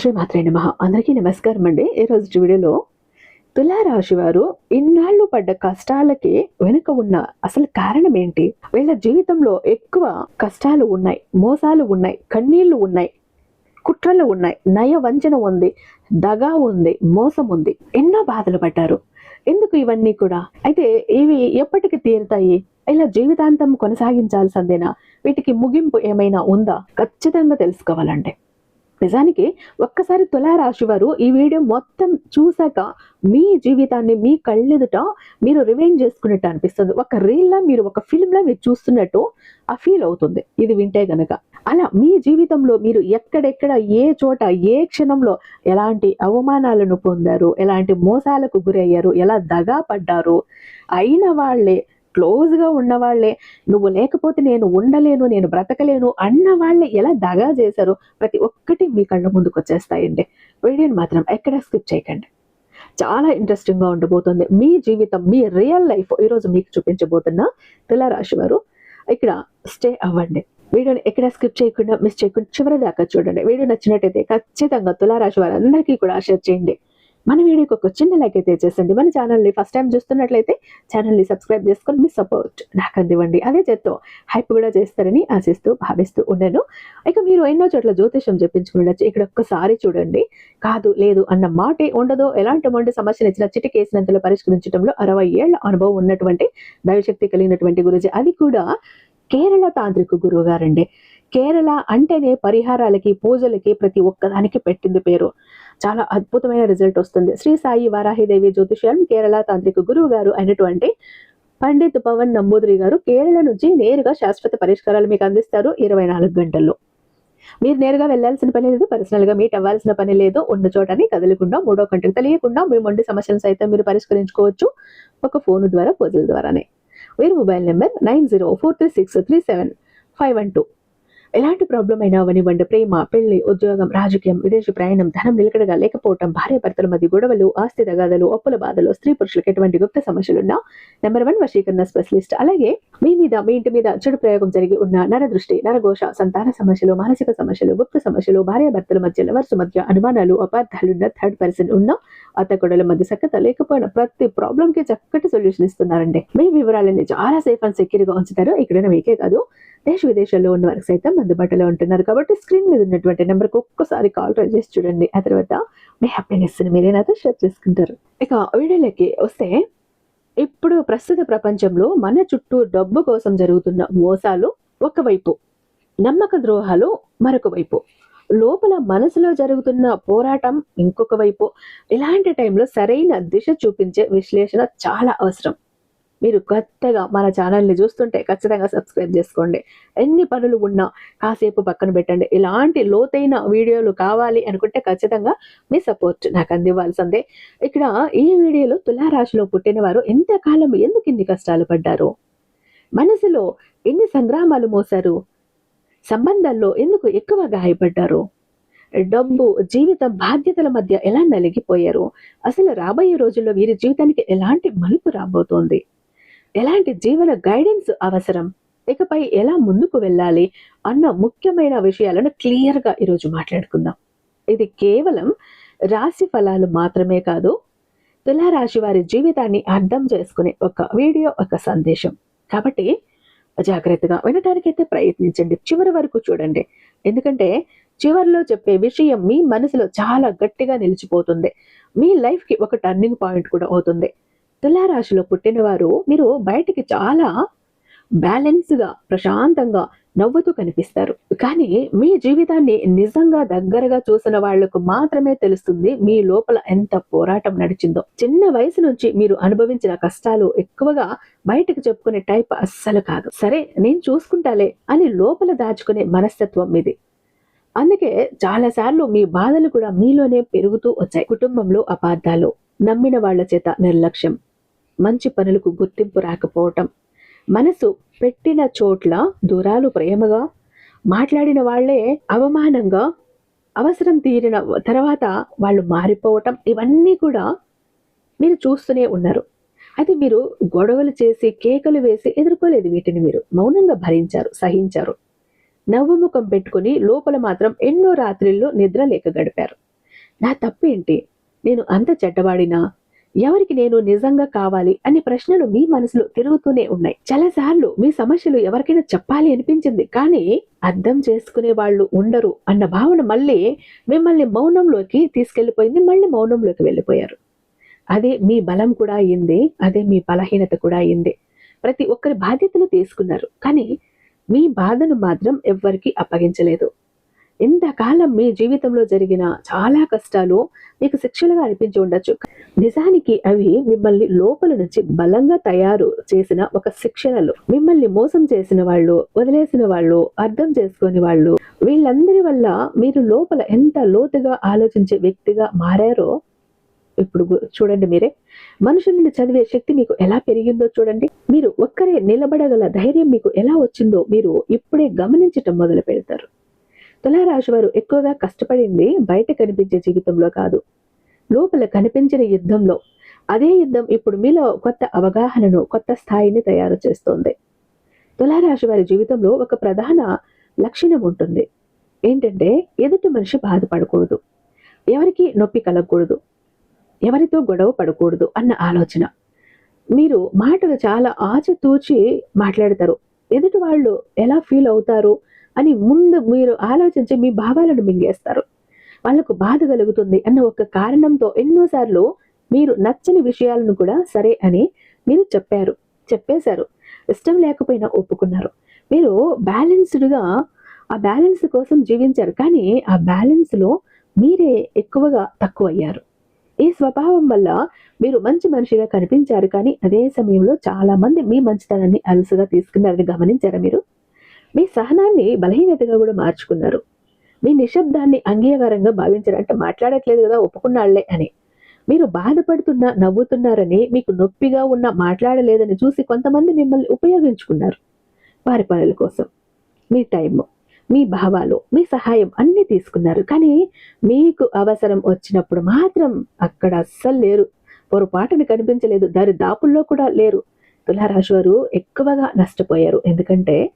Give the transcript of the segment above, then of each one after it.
శ్రీమాత్రే నమ. అందరికీ నమస్కారం అండి. ఈరోజు వీడియోలో తులారాశి వారు ఇన్నాళ్ళు పడ్డ కష్టాలకి వెనుక ఉన్న అసలు కారణం ఏంటి? వీళ్ళ జీవితంలో ఎక్కువ కష్టాలు ఉన్నాయి మోసాలు ఉన్నాయి కన్నీళ్ళు ఉన్నాయి కుట్రలు ఉన్నాయి నయ వంచన ఉంది దగా ఉంది మోసం ఉంది ఎన్నో బాధలు పడ్డారు. ఎందుకు ఇవన్నీ కూడా? అయితే ఇవి ఎప్పటికి తీరుతాయి? ఇలా జీవితాంతం కొనసాగించాల్సిందేనా? వీటికి ముగింపు ఏమైనా ఉందా? ఖచ్చితంగా తెలుసుకోవాలంటే. నిజానికి ఒక్కసారి తులారాశి వారు ఈ వీడియో మొత్తం చూశాక మీ జీవితాన్ని మీ కళ్ళెదుట మీరు రివైండ్ చేసుకున్నట్టు అనిపిస్తుంది. ఒక రీల్లా మీరు ఒక ఫిల్మ్లా మీరు చూస్తున్నట్టు ఆ ఫీల్ అవుతుంది. ఇది వింటే గనక. అలా మీ జీవితంలో మీరు ఎక్కడెక్కడ ఏ చోట ఏ క్షణంలో ఎలాంటి అవమానాలను పొందారు ఎలాంటి మోసాలకు గురయ్యారు ఎలా దగా పడ్డారు అయిన వాళ్ళే క్లోజ్గా ఉన్నవాళ్ళే నువ్వు లేకపోతే నేను ఉండలేను నేను బ్రతకలేను అన్న వాళ్ళే ఎలా దగా చేశారో ప్రతి ఒక్కటి మీ కళ్ళ ముందుకు వచ్చేస్తాయండి వీడియోని మాత్రం ఎక్కడ స్కిప్ చేయకండి. చాలా ఇంట్రెస్టింగ్గా ఉండబోతుంది. మీ జీవితం మీ రియల్ లైఫ్ ఈరోజు మీకు చూపించబోతున్న తులారాశి వారు ఇక్కడ స్టే అవ్వండి. వీడియోని ఎక్కడ స్కిప్ చేయకుండా మిస్ చేయకుండా చివరి దాకా చూడండి. వీడియో నచ్చినట్టయితే ఖచ్చితంగా తులారాశి వారందరికీ కూడా షేర్ చేయండి. మన వీడియోకి ఒక చిన్న లైక్ అయితే చేసండి మన ఛానల్ని ఫస్ట్ టైం చూస్తున్నట్లయితే ఛానల్ని సబ్స్క్రైబ్ చేసుకొని మీ సపోర్ట్ నాకు అందివ్వండి. అదే చేత్తో హైప్ కూడా చేస్తారని ఆశిస్తూ భావిస్తూ ఉన్నాను ఇక మీరు ఎన్నో చోట్ల జ్యోతిషం చెప్పించుకుని ఇక్కడ ఒక్కసారి చూడండి. కాదు లేదు అన్న మాటే ఉండదు ఎలాంటి మొండి సమస్యను ఇచ్చిన చిటికేసినంతలో పరిష్కరించడంలో అరవై ఏళ్ళ అనుభవం ఉన్నటువంటి దైవశక్తి కలిగినటువంటి గురుజీ. అది కూడా కేరళ తాంత్రిక గురువు గారండి. కేరళ అంటేనే పరిహారాలకి పూజలకి ప్రతి ఒక్కదానికి పెట్టింది పేరు. చాలా అద్భుతమైన రిజల్ట్ వస్తుంది. శ్రీ సాయి వారాహిదేవి జ్యోతిష్యం కేరళ తాంత్రిక గురువు గారు అయినటువంటి పండిత్ పవన్ నంబూదిరి గారు కేరళ నుంచి నేరుగా శాశ్వత పరిష్కారాలు మీకు అందిస్తారు ఇరవై నాలుగు గంటల్లో. మీరు నేరుగా వెళ్ళాల్సిన పని లేదు పర్సనల్గా మీట్ అవ్వాల్సిన పని లేదు. ఉన్న చోటని కదలకుండా మూడో కంటకు తెలియకుండా మీ మొండి సమస్యలను సైతం మీరు పరిష్కరించుకోవచ్చు ఒక ఫోన్ ద్వారా పూజల ద్వారానే. వీరి mobile number nine zero four three six three seven five one two. ఎలాంటి ప్రాబ్లం అయినా అవనివ్వండి ప్రేమ పెళ్ళి ఉద్యోగం రాజకీయం విదేశీ ప్రయాణం ధనం నిలకడగా లేకపోవటం భార్య భర్తల మధ్య గొడవలు ఆస్తి తగాదలు అప్పుల బాధలు స్త్రీ పురుషులకు ఎటువంటి గుప్త సమస్యలున్నా నెంబర్ వన్ వశీకరణ స్పెషలిస్ట్ అలాగే మీ మీద మీ ఇంటి మీద చెడు ప్రయోగం జరిగి ఉన్న నరదృష్టి నరఘోష సంతాన సమస్యలు మానసిక సమస్యలు గుప్త సమస్యలు భార్య భర్తల మధ్య లవర్స్ మధ్య అనుమానాలు అపార్థాలున్న థర్డ్ పర్సన్ ఉన్న అత్తకొడల మధ్య సక్కత లేకపోయిన ప్రతి ప్రాబ్లం కి చక్కటి సొల్యూషన్ ఇస్తున్నారండి. మీ వివరాలన్నీ చాలా సేఫ్ అండ్ సెక్యూర్గా ఉంచుతారు. ఇక్కడ మీకే కాదు. దేశ విదేశాల్లో ఉన్న వారికి సైతం అందుబాటులో ఉంటున్నారు. కాబట్టి స్క్రీన్ మీద ఉన్నటువంటి నెంబర్కి ఒక్కసారి కాల్ ట్రై చేసి చూడండి. ఆ తర్వాత మీ హ్యాపీనెస్ని మీరే నాతో షేర్ చేసుకుంటారు. ఇక వీడియోలోకి వస్తే ఇప్పుడు ప్రస్తుత ప్రపంచంలో మన చుట్టూ డబ్బు కోసం జరుగుతున్న మోసాలు ఒకవైపు నమ్మక ద్రోహాలు మరొక వైపు లోపల మనసులో జరుగుతున్న పోరాటం ఇంకొక వైపు ఇలాంటి టైంలో సరైన దిశ చూపించే విశ్లేషణ చాలా అవసరం. మీరు కొత్తగా మన ఛానల్ని చూస్తుంటే ఖచ్చితంగా సబ్స్క్రైబ్ చేసుకోండి. ఎన్ని పనులు ఉన్నా కాసేపు పక్కన పెట్టండి. ఇలాంటి లోతైన వీడియోలు కావాలి అనుకుంటే ఖచ్చితంగా మీ సపోర్ట్ నాకు అందివ్వాల్సిందే. ఇక్కడ ఈ వీడియోలో తులారాశిలో పుట్టిన వారు ఎంతకాలం ఎందుకు ఇన్ని కష్టాలు పడ్డారు? మనసులో ఎన్ని సంగ్రామాలు మోసారు సంబంధాల్లో ఎందుకు ఎక్కువ గాయపడ్డారు? డబ్బు జీవితం బాధ్యతల మధ్య ఎలా నలిగిపోయారు? అసలు రాబోయే రోజుల్లో వీరి జీవితానికి ఎలాంటి మలుపు రాబోతోంది? ఎలాంటి జీవన గైడెన్స్ అవసరం? ఇకపై ఎలా ముందుకు వెళ్ళాలి? అన్న ముఖ్యమైన విషయాలను క్లియర్గా ఈరోజు మాట్లాడుకుందాం. ఇది కేవలం రాశి ఫలాలు మాత్రమే కాదు తులారాశి వారి జీవితాన్ని అర్థం చేసుకునే ఒక వీడియో ఒక సందేశం. కాబట్టి జాగ్రత్తగా వినటానికైతే ప్రయత్నించండి. చివరి వరకు చూడండి. ఎందుకంటే చివరిలో చెప్పే విషయం మీ మనసులో చాలా గట్టిగా నిలిచిపోతుంది. మీ లైఫ్కి ఒక టర్నింగ్ పాయింట్ కూడా అవుతుంది. తులారాశిలో పుట్టినవారు మీరు బయటికి చాలా బ్యాలెన్స్గా ప్రశాంతంగా నవ్వుతూ కనిపిస్తారు. కానీ మీ జీవితాన్ని నిజంగా దగ్గరగా చూసిన వాళ్ళకు మాత్రమే తెలుస్తుంది మీ లోపల ఎంత పోరాటం నడిచిందో. చిన్న వయసు నుంచి మీరు అనుభవించిన కష్టాలు ఎక్కువగా బయటకు చెప్పుకునే టైప్ అస్సలు కాదు. సరే నేను చూసుకుంటాలే అని లోపల దాచుకునే మనస్తత్వం ఇది అందుకే చాలాసార్లు మీ బాధలు కూడా మీలోనే పెరుగుతూ వచ్చాయి. కుటుంబంలో అపార్థాలు నమ్మిన వాళ్ళ చేత నిర్లక్ష్యం. మంచి పనులకు గుర్తింపు రాకపోవటం. మనసు పెట్టిన చోట్ల దూరాలు ప్రేమగా మాట్లాడిన వాళ్ళే అవమానంగా అవసరం తీరిన తర్వాత వాళ్ళు మారిపోవటం ఇవన్నీ కూడా మీరు చూస్తూనే ఉన్నారు. అది మీరు గొడవలు చేసి కేకలు వేసి ఎదుర్కోలేదు వీటిని మీరు. మౌనంగా భరించారు సహించారు. నవ్వుముఖం పెట్టుకుని లోపల మాత్రం ఎన్నో రాత్రిళ్ళు నిద్ర లేక గడిపారు. నా తప్పేంటి నేను అంత చెడ్డవాడినా? ఎవరికి నేను నిజంగా కావాలి అనే ప్రశ్నలు మీ మనసులో తిరుగుతూనే ఉన్నాయి. చాలాసార్లు మీ సమస్యలు ఎవరికైనా చెప్పాలి అనిపించింది కానీ అర్థం చేసుకునే వాళ్ళు ఉండరు అన్న భావన మళ్ళీ మిమ్మల్ని మౌనంలోకి తీసుకెళ్ళిపోయింది మళ్ళీ మౌనంలోకి వెళ్ళిపోయారు. అదే మీ బలం కూడా అయింది అదే మీ బలహీనత కూడా అయింది. ప్రతి ఒక్కరి బాధ్యతలు తీసుకున్నారు కానీ మీ బాధను మాత్రం ఎవ్వరికీ అప్పగించలేదు. ఇంతకాలం మీ జీవితంలో జరిగిన చాలా కష్టాలు మీకు శిక్షలుగా అనిపించి ఉండొచ్చు. నిజానికి అవి మిమ్మల్ని లోపల నుంచి బలంగా తయారు చేసిన ఒక శిక్షణలు. మిమ్మల్ని మోసం చేసిన వాళ్ళు వదిలేసిన వాళ్ళు అర్థం చేసుకుని వాళ్ళు వీళ్ళందరి వల్ల మీరు లోపల ఎంత లోతుగా ఆలోచించే వ్యక్తిగా మారారో ఇప్పుడు చూడండి మీరే. మనుషుల్ని చదివే శక్తి మీకు ఎలా పెరిగిందో చూడండి. మీరు ఒక్కరే నిలబడగల ధైర్యం మీకు ఎలా వచ్చిందో మీరు ఇప్పుడే గమనించటం మొదలు పెడతారు తులారాశి వారు ఎక్కువగా కష్టపడింది బయట కనిపించే జీవితంలో కాదు. లోపల కనిపించిన యుద్ధంలో అదే యుద్ధం ఇప్పుడు మీలో కొత్త అవగాహనను కొత్త స్థాయిని తయారు చేస్తోంది. తులారాశి వారి జీవితంలో ఒక ప్రధాన లక్షణం ఉంటుంది. ఏంటంటే ఎదుటి మనిషి బాధపడకూడదు. ఎవరికి నొప్పి కలగకూడదు. ఎవరితో గొడవ పడకూడదు అన్న ఆలోచన. మీరు మాటలు చాలా ఆచితూచి మాట్లాడతారు. ఎదుటి వాళ్ళు ఎలా ఫీల్ అవుతారు? అని ముందు మీరు ఆలోచించి మీ భావాలను మింగేస్తారు. వాళ్ళకు బాధ కలుగుతుంది అన్న ఒక కారణంతో ఎన్నోసార్లు మీరు నచ్చని విషయాలను కూడా సరే అని మీరు చెప్పారు చెప్పేశారు. ఇష్టం లేకపోయినా ఒప్పుకున్నారు. మీరు బ్యాలెన్స్డ్గా ఆ బ్యాలెన్స్ కోసం జీవించారు కానీ ఆ బ్యాలెన్స్లో మీరే ఎక్కువగా తక్కువ అయ్యారు ఈ స్వభావం వల్ల మీరు మంచి మనిషిగా కనిపించారు కానీ అదే సమయంలో చాలా మంది మీ మంచితనాన్ని అలసుగా తీసుకున్నారని గమనించారా మీరు? మీ సహనాన్ని బలహీనతగా కూడా మార్చుకున్నారు. మీ నిశ్శబ్దాన్ని అంగీకారంగా భావించారు అంటే మాట్లాడట్లేదు కదా ఒప్పుకున్నాళ్ళే అని. మీరు బాధపడుతున్నా నవ్వుతున్నారని మీకు నొప్పిగా ఉన్న మాట్లాడలేదని చూసి కొంతమంది మిమ్మల్ని ఉపయోగించుకున్నారు. వారి పనుల కోసం మీ టైము మీ భావాలు మీ సహాయం అన్నీ తీసుకున్నారు. కానీ మీకు అవసరం వచ్చినప్పుడు మాత్రం అక్కడ అస్సలు లేరు. పొరపాటును కనిపించలేదు. దారి దాపుల్లో కూడా లేరు. తులారాశి వారు ఎక్కువగా నష్టపోయారు. ఎందుకంటే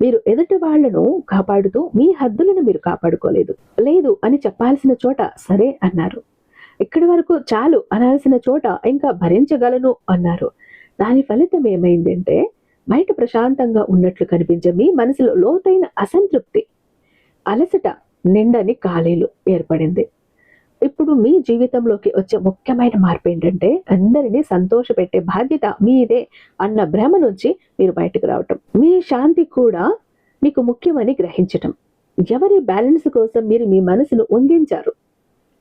మీరు ఎదుటి వాళ్ళను కాపాడుతూ మీ హద్దులను మీరు కాపాడుకోలేదు. లేదు అని చెప్పాల్సిన చోట సరే అన్నారు. ఇక్కడి వరకు చాలు అనాల్సిన చోట ఇంకా భరించగలను అన్నారు. దాని ఫలితం ఏమైందంటే బయట ప్రశాంతంగా ఉన్నట్లు కనిపించే మీ మనసులో లోతైన అసంతృప్తి అలసట నిండని ఖాళీలు ఏర్పడింది. ఇప్పుడు మీ జీవితంలోకి వచ్చే ముఖ్యమైన మార్పు ఏంటంటే అందరినీ సంతోషపెట్టే బాధ్యత మీదే అన్న భ్రమ నుంచి మీరు బయటకు రావటం. మీ శాంతి కూడా మీకు ముఖ్యమని గ్రహించటం. ఎవరి బ్యాలెన్స్ కోసం మీరు మీ మనసును వంగించారు?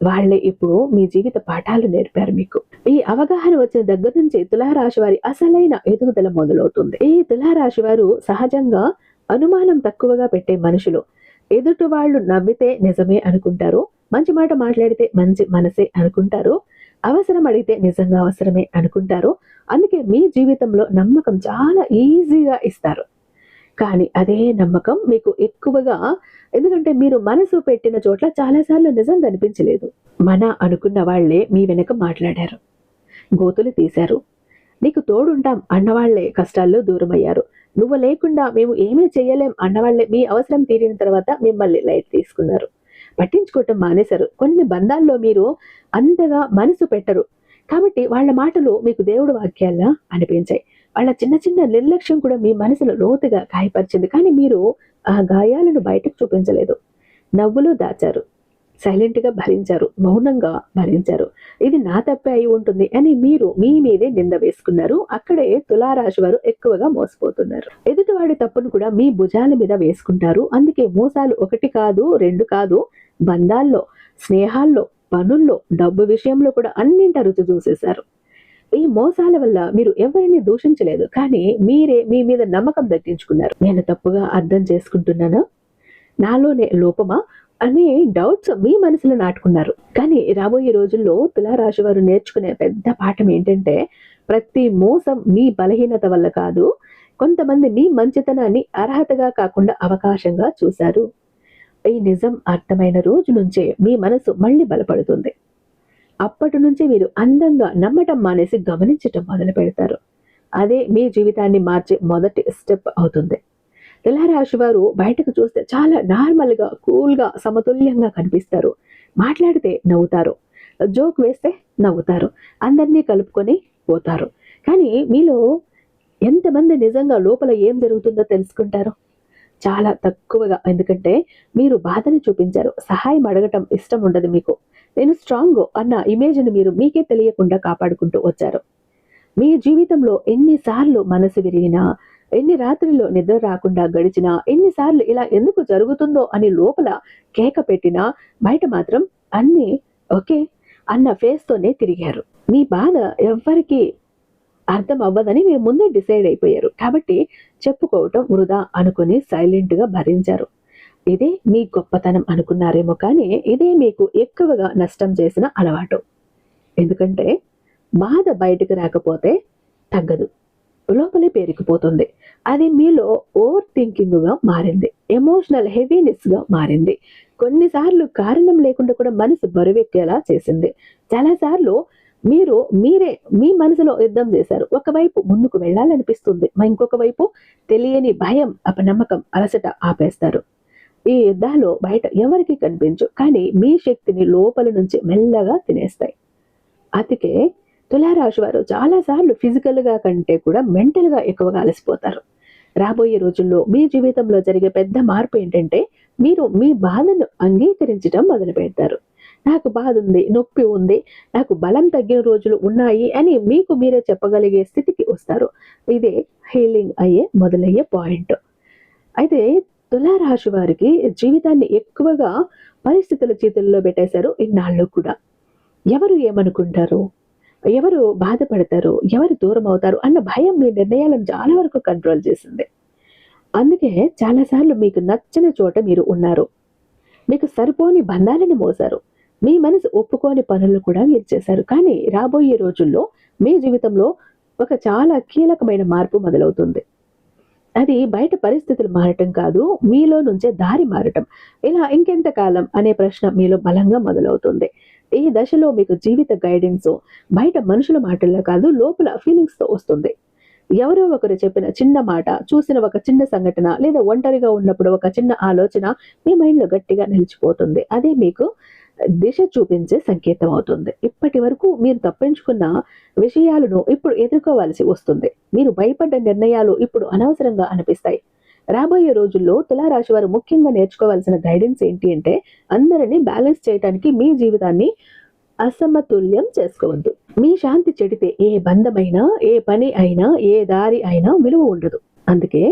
వాళ్ళే ఇప్పుడు మీ జీవిత పాఠాలు నేర్పారు మీకు. ఈ అవగాహన వచ్చిన దగ్గర నుంచి తులారాశి వారి అసలైన ఎదుగుదల మొదలవుతుంది. ఈ తులారాశి వారు సహజంగా అనుమానం తక్కువగా పెట్టే మనుషులు. ఎదుటి వాళ్ళు నవ్వితే నిజమే అనుకుంటారు. మంచి మాట మాట్లాడితే మంచి మనసే అనుకుంటారు. అవసరం అడిగితే నిజంగా అవసరమే అనుకుంటారు. అందుకే మీ జీవితంలో నమ్మకం చాలా ఈజీగా ఇస్తారు. కానీ అదే నమ్మకం మీకు ఎక్కువగా ఎందుకంటే మీరు మనసు పెట్టిన చోట్ల చాలాసార్లు నిజం కనిపించలేదు. మన అనుకున్న వాళ్ళే మీ వెనక మాట్లాడారు. గోతులు తీశారు. నీకు తోడుంటాం అన్నవాళ్ళే కష్టాల్లో దూరమయ్యారు. నువ్వు లేకుండా మేము ఏమీ చేయలేం అన్నవాళ్ళే మీ అవసరం తీరిన తర్వాత మిమ్మల్ని లైట్ తీసుకున్నారు. పట్టించుకోవటం మానేశారు. కొన్ని బంధాల్లో మీరు అంతగా మనసు పెట్టరు. కాబట్టి వాళ్ళ మాటలు మీకు దేవుడు వాక్యాల్లా అనిపించాయి. వాళ్ళ చిన్న చిన్న నిర్లక్ష్యం కూడా మీ మనసులో లోతుగా గాయపరిచింది. కానీ మీరు ఆ గాయాలను బయటకు చూపించలేదు. నవ్వులు దాచారు. సైలెంట్గా భరించారు. మౌనంగా భరించారు. ఇది నా తప్పే అయి ఉంటుంది అని మీరు మీ మీదే నింద వేసుకున్నారు. అక్కడే తులారాశి వారు ఎక్కువగా మోసపోతున్నారు. ఎదుటివాడి తప్పును కూడా మీ భుజాల మీద వేసుకుంటారు. అందుకే మోసాలు ఒకటి కాదు రెండు కాదు. బంధాల్లో స్నేహాల్లో పనుల్లో డబ్బు విషయంలో కూడా అన్నింట రుచి చూసేశారు. ఈ మోసాల వల్ల మీరు ఎవరిని దూషించలేదు కానీ మీరే మీ మీద నమ్మకం దక్కించుకున్నారు. నేను తప్పుగా అర్థం చేసుకుంటున్నాను? నాలోనే లోపమా? అనే డౌట్స్ మీ మనసులో నాటుకున్నారు. కానీ రాబోయే రోజుల్లో తులారాశి వారు నేర్చుకునే పెద్ద పాఠం ఏంటంటే ప్రతి మోసం మీ బలహీనత వల్ల కాదు కొంతమంది మీ మంచితనాన్ని అర్హతగా కాకుండా అవకాశంగా చూశారు. ఈ నిజం అర్థమైన రోజు నుంచే మీ మనసు మళ్ళీ బలపడుతుంది. అప్పటి నుంచి మీరు అందంగా నమ్మటం మానేసి గమనించటం మొదలు పెడతారు. అదే మీ జీవితాన్ని మార్చే మొదటి స్టెప్ అవుతుంది. తులారాశి వారు బయటకు చూస్తే చాలా నార్మల్గా కూల్గా సమతుల్యంగా కనిపిస్తారు. మాట్లాడితే నవ్వుతారు. జోక్ వేస్తే నవ్వుతారు. అందరినీ కలుపుకొని పోతారు. కానీ మీలో ఎంతమంది నిజంగా లోపల ఏం జరుగుతుందో తెలుసుకుంటారు? చాలా తక్కువగా. ఎందుకంటే మీరు బాధని చూపించారు. సహాయం అడగటం ఇష్టం ఉండదు మీకు. నేను స్ట్రాంగ్ అన్న ఇమేజ్ని మీరు మీకే తెలియకుండా కాపాడుకుంటూ వచ్చారు. మీ జీవితంలో ఎన్నిసార్లు మనసు విరిగినా ఎన్ని రాత్రిలో నిద్ర రాకుండా గడిచినా ఎన్నిసార్లు ఇలా ఎందుకు జరుగుతుందో అని లోపల కేక పెట్టినా బయట మాత్రం అన్ని ఓకే అన్న ఫేస్తోనే తిరిగారు. మీ బాధ ఎవ్వరికీ అర్థం అవ్వదని మీరు ముందే డిసైడ్ అయిపోయారు. కాబట్టి చెప్పుకోవటం వృధా అనుకుని సైలెంట్గా భరించారు. ఇదే మీ గొప్పతనం అనుకున్నారేమో కానీ ఇదే మీకు ఎక్కువగా నష్టం చేసిన అలవాటు. ఎందుకంటే బాధ బయటకు రాకపోతే తగ్గదు. లోపలే పేరుకుపోతుంది. అది మీలో ఓవర్ థింకింగ్గా మారింది. ఎమోషనల్ హెవీనెస్గా మారింది. కొన్నిసార్లు కారణం లేకుండా కూడా మనసు బరువెక్కేలా చేసింది. చాలాసార్లు మీరు మీరే మీ మనసులో యుద్ధం చేశారు. ఒకవైపు ముందుకు వెళ్ళాలనిపిస్తుంది. మా ఇంకొక వైపు తెలియని భయం అపనమ్మకం అలసట ఆపేస్తారు. ఈ యుద్ధాలు బయట ఎవరికి కనిపించు కానీ మీ శక్తిని లోపల నుంచి మెల్లగా తినేస్తాయి. అందుకే తులారాశి వారు చాలాసార్లు ఫిజికల్గా కంటే కూడా మెంటల్గా ఎక్కువగా అలసిపోతారు. రాబోయే రోజుల్లో మీ జీవితంలో జరిగే పెద్ద మార్పు ఏంటంటే మీరు మీ బాధను అంగీకరించడం మొదలు పెడతారు నాకు బాధ ఉంది నొప్పి ఉంది నాకు బలం తగ్గిన రోజులు ఉన్నాయి అని మీకు మీరే చెప్పగలిగే స్థితికి వస్తారు. ఇదే హీలింగ్ అయ్యే మొదలయ్యే పాయింట్. అయితే తులారాశి వారికి జీవితాన్ని ఎక్కువగా పరిస్థితుల చేతుల్లో పెట్టేశారు ఇన్నాళ్ళు కూడా. ఎవరు ఏమనుకుంటారు? ఎవరు బాధపడతారు? ఎవరు దూరం అవుతారు? అన్న భయం మీ నిర్ణయాలను చాలా వరకు కంట్రోల్ చేసింది. అందుకే చాలాసార్లు మీకు నచ్చని చోట మీరు ఉన్నారు. మీకు సరిపోని బంధాలను మోసారు మీ మనసు ఒప్పుకోని పనులు కూడా మీరు చేశారు. కానీ రాబోయే రోజుల్లో మీ జీవితంలో ఒక చాలా కీలకమైన మార్పు మొదలవుతుంది. అది బయట పరిస్థితులు మారటం కాదు మీలో నుంచే దారి మారటం. ఇలా ఇంకెంత కాలం అనే ప్రశ్న మీలో బలంగా మొదలవుతుంది. ఈ దశలో మీకు జీవిత గైడెన్స్ బయట మనుషుల మాటల్లో కాదు లోపల ఫీలింగ్స్తో వస్తుంది. ఎవరో ఒకరు చెప్పిన చిన్న మాట చూసిన ఒక చిన్న సంఘటన లేదా ఒంటరిగా ఉన్నప్పుడు ఒక చిన్న ఆలోచన మీ మైండ్లో గట్టిగా నిలిచిపోతుంది. అదే మీకు దిశ చూపించే సంకేతం అవుతుంది. ఇప్పటి వరకు మీరు తప్పించుకున్న విషయాలను ఇప్పుడు ఎదుర్కోవాల్సి వస్తుంది. మీరు భయపడ్డ నిర్ణయాలు ఇప్పుడు అనవసరంగా అనిపిస్తాయి. రాబోయే రోజుల్లో తులారాశి వారు ముఖ్యంగా నేర్చుకోవాల్సిన గైడెన్స్ ఏంటి అంటే అందరినీ బ్యాలెన్స్ చేయడానికి మీ జీవితాన్ని అసమతుల్యం చేసుకోవద్దు. మీ శాంతి చెడితే ఏ బంధమైనా ఏ పని అయినా ఏ దారి అయినా విలువ ఉండదు. అందుకే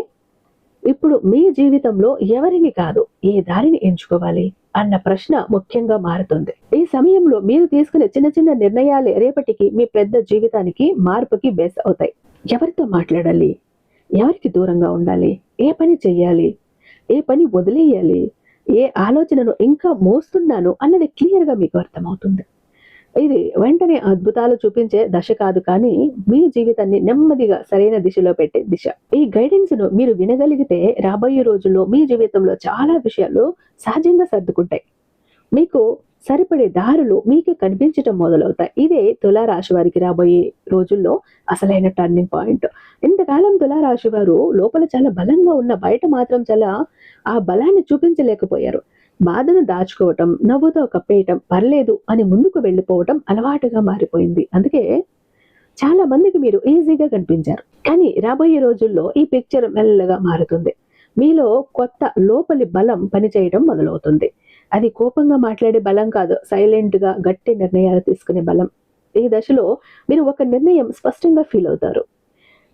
ఇప్పుడు మీ జీవితంలో ఎవరిని కాదు ఏ దారిని ఎంచుకోవాలి అన్న ప్రశ్న ముఖ్యంగా మారుతుంది. ఈ సమయంలో మీరు తీసుకునే చిన్న చిన్న నిర్ణయాలే రేపటికి మీ పెద్ద జీవితానికి మార్పుకి బేస్ అవుతాయి. ఎవరితో మాట్లాడాలి? ఎవరికి దూరంగా ఉండాలి? ఏ పని చెయ్యాలి? ఏ పని వదిలేయాలి? ఏ ఆలోచనను ఇంకా మోస్తున్నాను అన్నది క్లియర్గా మీకు అర్థమవుతుంది. ఇది వెంటనే అద్భుతాలు చూపించే దశ కాదు కానీ మీ జీవితాన్ని నెమ్మదిగా సరైన దిశలో పెట్టే దిశ. ఈ గైడెన్స్ను మీరు వినగలిగితే రాబోయే రోజుల్లో మీ జీవితంలో చాలా విషయాలు సహజంగా సర్దుకుంటాయి. మీకు సరిపడే దారులు మీకే కనిపించటం మొదలవుతాయి. ఇదే తులారాశి వారికి రాబోయే రోజుల్లో అసలైన టర్నింగ్ పాయింట్ ఇంతకాలం తులారాశి వారు లోపల చాలా బలంగా ఉన్న బయట మాత్రం చాలా ఆ బలాన్ని చూపించలేకపోయారు. బాధను దాచుకోవటం నవ్వుతో కప్పేయటం పర్లేదు అని ముందుకు వెళ్ళిపోవటం అలవాటుగా మారిపోయింది. అందుకే చాలా మందికి మీరు ఈజీగా కనిపించారు. కానీ రాబోయే రోజుల్లో ఈ పిక్చర్ మెల్లగా మారుతుంది. మీలో కొత్త లోపలి బలం పనిచేయడం మొదలవుతుంది. అది కోపంగా మాట్లాడే బలం కాదు సైలెంట్గా గట్టి నిర్ణయాలు తీసుకునే బలం. ఈ దశలో మీరు ఒక నిర్ణయం స్పష్టంగా ఫీల్ అవుతారు.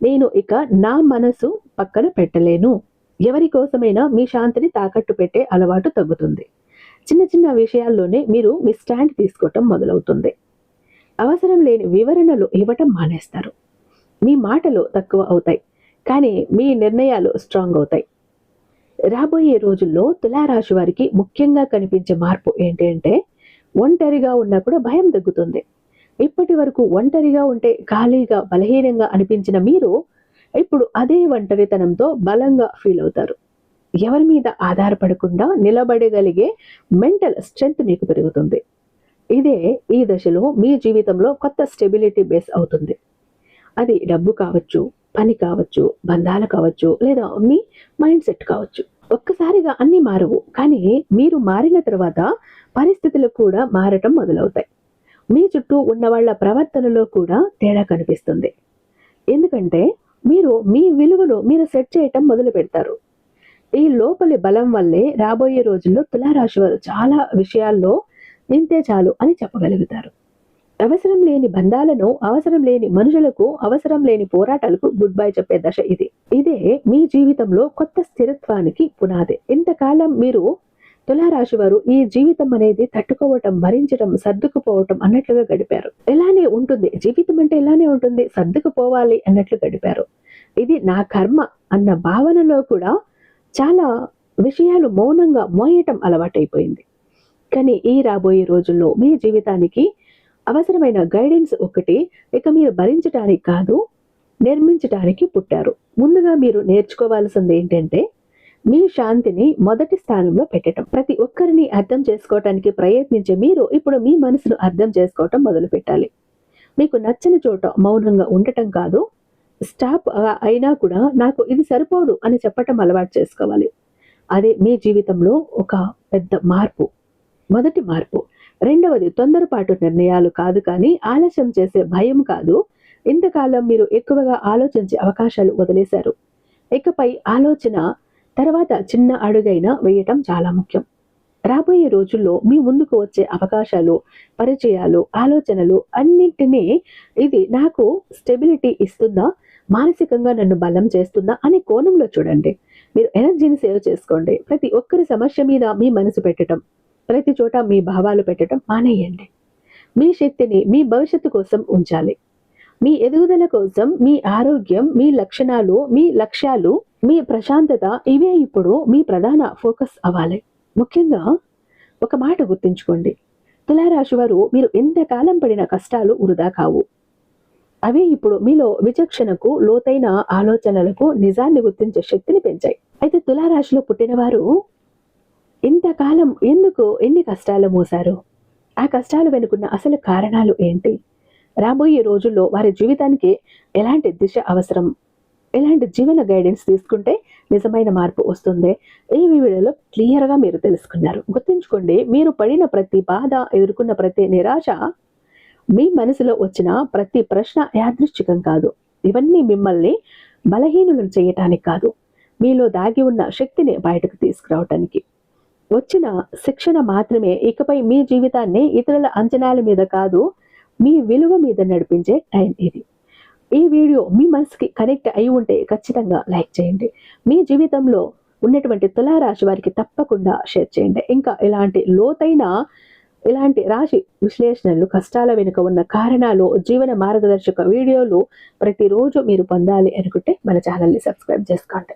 నేను ఇక నా మనసు పక్కన పెట్టలేను. ఎవరి కోసమైనా మీ శాంతిని తాకట్టు పెట్టే అలవాటు తగ్గుతుంది. చిన్న చిన్న విషయాల్లోనే మీరు మీ స్టాండ్ తీసుకోవటం మొదలవుతుంది. అవసరం లేని వివరణలు ఇవ్వటం మానేస్తారు. మీ మాటలు తక్కువ అవుతాయి కానీ మీ నిర్ణయాలు స్ట్రాంగ్ అవుతాయి. రాబోయే రోజుల్లో తులారాశి వారికి ముఖ్యంగా కనిపించే మార్పు ఏంటంటే ఒంటరిగా ఉన్నా కూడా భయం తగ్గుతుంది. ఇప్పటి వరకు ఒంటరిగా ఉంటే ఖాళీగా బలహీనంగా అనిపించిన మీరు ఇప్పుడు అదే ఒంటరితనంతో బలంగా ఫీల్ అవుతారు. ఎవరి మీద ఆధారపడకుండా నిలబడగలిగే మెంటల్ స్ట్రెంగ్త్ మీకు పెరుగుతుంది. ఇదే ఈ దశలో మీ జీవితంలో కొత్త స్టెబిలిటీ బేస్ అవుతుంది. అది డబ్బు కావచ్చు పని కావచ్చు బంధాలు కావచ్చు లేదా మీ మైండ్ సెట్ కావచ్చు. ఒక్కసారిగా అన్ని మారవు. కానీ మీరు మారిన తర్వాత పరిస్థితులు కూడా మారటం మొదలవుతాయి. మీ చుట్టూ ఉన్న వాళ్ళ ప్రవర్తనలో కూడా తేడా కనిపిస్తుంది. ఎందుకంటే మీరు మీ విలువను మీరు సెట్ చేయటం మొదలు పెడతారు. ఈ లోపలి బలం వల్లే రాబోయే రోజుల్లో తులారాశి వారు చాలా విషయాల్లో నింతే చాలు అని చెప్పగలుగుతారు. అవసరం లేని బంధాలను అవసరం లేని మనుషులకు అవసరం లేని పోరాటాలకు గుడ్ బై చెప్పే దశ ఇది. ఇదే మీ జీవితంలో కొత్త స్థిరత్వానికి పునాది. ఇంతకాలం మీరు తులారాశి వారు ఈ జీవితం అనేది తట్టుకోవటం భరించడం సర్దుకుపోవటం అన్నట్లుగా గడిపారు. ఇలానే ఉంటుంది. జీవితం అంటే ఇలానే ఉంటుంది. సర్దుకుపోవాలి అన్నట్లు గడిపారు. ఇది నా కర్మ అన్న భావనలో కూడా చాలా విషయాలు మౌనంగా మోయటం అలవాటైపోయింది. కానీ ఈ రాబోయే రోజుల్లో మీ జీవితానికి అవసరమైన గైడెన్స్ ఒకటి ఇక మీరు భరించడానికి కాదు నిర్మించటానికి పుట్టారు. ముందుగా మీరు నేర్చుకోవాల్సింది ఏంటంటే మీ శాంతిని మొదటి స్థానంలో పెట్టడం ప్రతి ఒక్కరిని అర్థం చేసుకోవటానికి ప్రయత్నించే మీరు ఇప్పుడు మీ మనసును అర్థం చేసుకోవటం మొదలు పెట్టాలి. మీకు నచ్చని చోట మౌనంగా ఉండటం కాదు స్టాప్ అయినా కూడా నాకు ఇది సరిపోదు అని చెప్పటం అలవాటు చేసుకోవాలి. అదే మీ జీవితంలో ఒక పెద్ద మార్పు. మొదటి మార్పు. రెండవది తొందరపాటు నిర్ణయాలు కాదు కానీ ఆలస్యం చేసే భయం కాదు. ఇంతకాలం మీరు ఎక్కువగా ఆలోచించే అవకాశాలు వదిలేశారు. ఇకపై ఆలోచన తర్వాత చిన్న అడుగైనా వేయటం చాలా ముఖ్యం. రాబోయే రోజుల్లో మీ ముందుకు వచ్చే అవకాశాలు పరిచయాలు ఆలోచనలు అన్నింటినీ ఇది నాకు స్టెబిలిటీ ఇస్తుందా? మానసికంగా నన్ను బలం చేస్తుందా? అనే కోణంలో చూడండి. మీరు ఎనర్జీని సేవ్ చేసుకోండి. ప్రతి ఒక్కరి సమస్య మీద మీ మనసు పెట్టడం ప్రతి చోట మీ భావాలు పెట్టడం మానేయండి. మీ శక్తిని మీ భవిష్యత్తు కోసం ఉంచాలి. మీ ఎదుగుదల కోసం మీ ఆరోగ్యం మీ లక్షణాలు మీ లక్ష్యాలు మీ ప్రశాంతత ఇవే ఇప్పుడు మీ ప్రధాన ఫోకస్ అవ్వాలి. ముఖ్యంగా ఒక మాట గుర్తుంచుకోండి. తులారాశి వారు మీరు ఎంతకాలం పడిన కష్టాలు వృధా కావు. అవే ఇప్పుడు మీలో విచక్షణకు లోతైన ఆలోచనలకు నిజాన్ని గుర్తించే శక్తిని పెంచాయి. అయితే తులారాశిలో పుట్టినవారు ఇంతకాలం ఎందుకు ఎన్ని కష్టాలు మోసారు? ఆ కష్టాలు వెనుకున్న అసలు కారణాలు ఏంటి? రాబోయే రోజుల్లో వారి జీవితానికి ఎలాంటి దిశ అవసరం? ఎలాంటి జీవన గైడెన్స్ తీసుకుంటే నిజమైన మార్పు వస్తుంది? ఈ వీడియోలో క్లియర్గా మీరు తెలుసుకున్నారు. గుర్తుంచుకోండి మీరు పడిన ప్రతి బాధ ఎదుర్కొన్న ప్రతి నిరాశ మీ మనసులో వచ్చిన ప్రతి ప్రశ్న యాదృశ్చికం కాదు. ఇవన్నీ మిమ్మల్ని బలహీనులను చేయటానికి కాదు. మీలో దాగి ఉన్న శక్తిని బయటకు తీసుకురావటానికి. వచ్చిన శిక్షణ మాత్రమే ఇకపై మీ జీవితాన్ని ఇతరుల అంచనాల మీద కాదు మీ విలువ మీద నడిపించే టైం ఇది. ఈ వీడియో మీ మనసుకి కనెక్ట్ అయి ఉంటే ఖచ్చితంగా లైక్ చేయండి. మీ జీవితంలో ఉన్నటువంటి తులారాశి వారికి తప్పకుండా షేర్ చేయండి. ఇంకా ఇలాంటి లోతైన ఇలాంటి రాశి విశ్లేషణలు కష్టాల వెనుక ఉన్న కారణాలు జీవన మార్గదర్శక వీడియోలు ప్రతిరోజు మీరు పొందాలి అనుకుంటే మన ఛానల్ని సబ్స్క్రైబ్ చేసుకోండి.